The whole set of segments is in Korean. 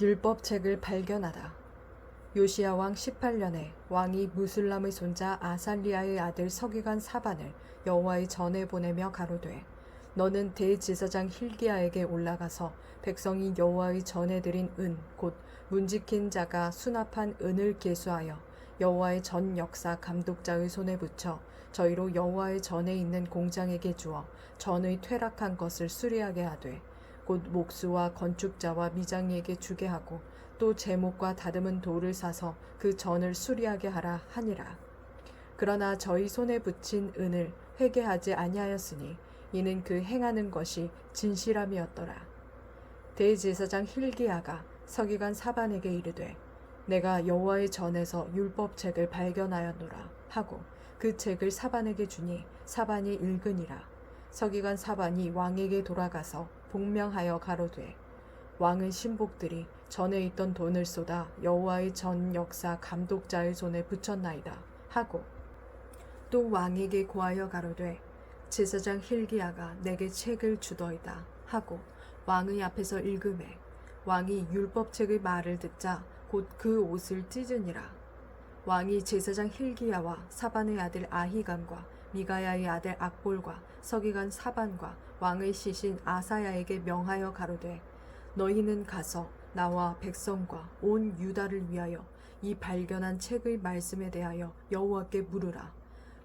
율법책을 발견하다. 요시야 왕 18년에 왕이 무술람의 손자 아살리아의 아들 서기관 사반을 여호와의 전에 보내며 가로되 너는 대제사장 힐기야에게 올라가서 백성이 여호와의 전에 드린 은 곧 문지킨 자가 수납한 은을 계수하여 여호와의 전 역사 감독자의 손에 붙여 저희로 여호와의 전에 있는 공장에게 주어 전의 퇴락한 것을 수리하게 하되 곧 목수와 건축자와 미장이에게 주게 하고 또 제목과 다듬은 돌을 사서 그 전을 수리하게 하라 하니라. 그러나 저희 손에 붙인 은을 회개하지 아니하였으니 이는 그 행하는 것이 진실함이었더라. 대제사장 힐기야가 서기관 사반에게 이르되 내가 여호와의 전에서 율법책을 발견하였노라 하고 그 책을 사반에게 주니 사반이 읽으니라. 서기관 사반이 왕에게 돌아가서 복명하여 가로되 왕의 신복들이 전에 있던 돈을 쏟아 여호와의 전 역사 감독자의 손에 붙였나이다 하고 또 왕에게 고하여 가로되 제사장 힐기야가 내게 책을 주더이다 하고 왕의 앞에서 읽음에 왕이 율법책의 말을 듣자 곧 그 옷을 찢으니라 왕이 제사장 힐기야와 사반의 아들 아히감과 미가야의 아들 악볼과 서기관 사반과 왕의 시신 아사야에게 명하여 가로되 너희는 가서 나와 백성과 온 유다를 위하여 이 발견한 책의 말씀에 대하여 여호와께 물으라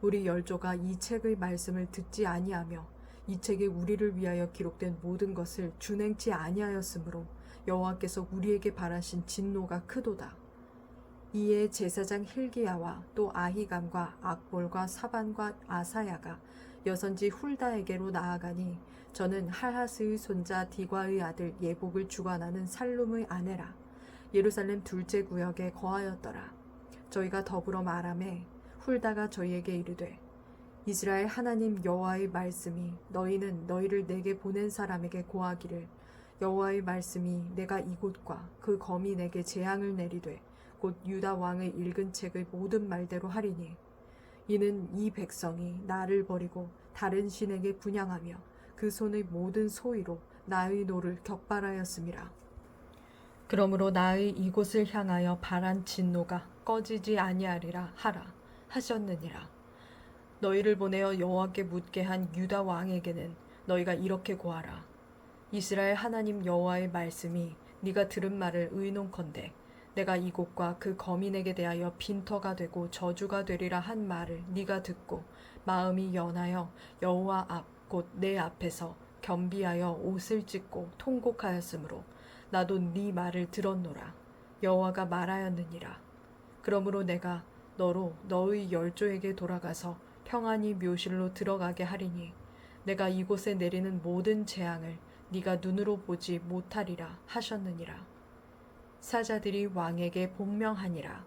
우리 열조가 이 책의 말씀을 듣지 아니하며 이 책에 우리를 위하여 기록된 모든 것을 준행치 아니하였으므로 여호와께서 우리에게 바라신 진노가 크도다. 이에 제사장 힐기야와 또 아히감과 악볼과 사반과 아사야가 여선지 훌다에게로 나아가니 저는 할하스의 손자 디과의 아들 예복을 주관하는 살룸의 아내라. 예루살렘 둘째 구역에 거하였더라. 저희가 더불어 말하매 훌다가 저희에게 이르되 이스라엘 하나님 여호와의 말씀이 너희는 너희를 내게 보낸 사람에게 고하기를 여호와의 말씀이 내가 이곳과 그 내게 재앙을 내리되 곧 유다 왕의 읽은 책의 모든 말대로 하리니 이는 이 백성이 나를 버리고 다른 신에게 분양하며 그 손의 모든 소위로 나의 노를 격발하였음이라. 그러므로 나의 이곳을 향하여 발한 진노가 꺼지지 아니하리라 하라 하셨느니라. 너희를 보내어 여호와께 묻게 한 유다 왕에게는 너희가 이렇게 고하라. 이스라엘 하나님 여호와의 말씀이 네가 들은 말을 의논컨대 내가 이곳과 그 거민에게 대하여 빈터가 되고 저주가 되리라 한 말을 네가 듣고 마음이 연하여 여호와 앞 곧 내 앞에서 겸비하여 옷을 찢고 통곡하였으므로 나도 네 말을 들었노라. 여호와가 말하였느니라. 그러므로 내가 너로 너의 열조에게 돌아가서 평안히 묘실로 들어가게 하리니 내가 이곳에 내리는 모든 재앙을 네가 눈으로 보지 못하리라 하셨느니라 사자들이 왕에게 복명하니라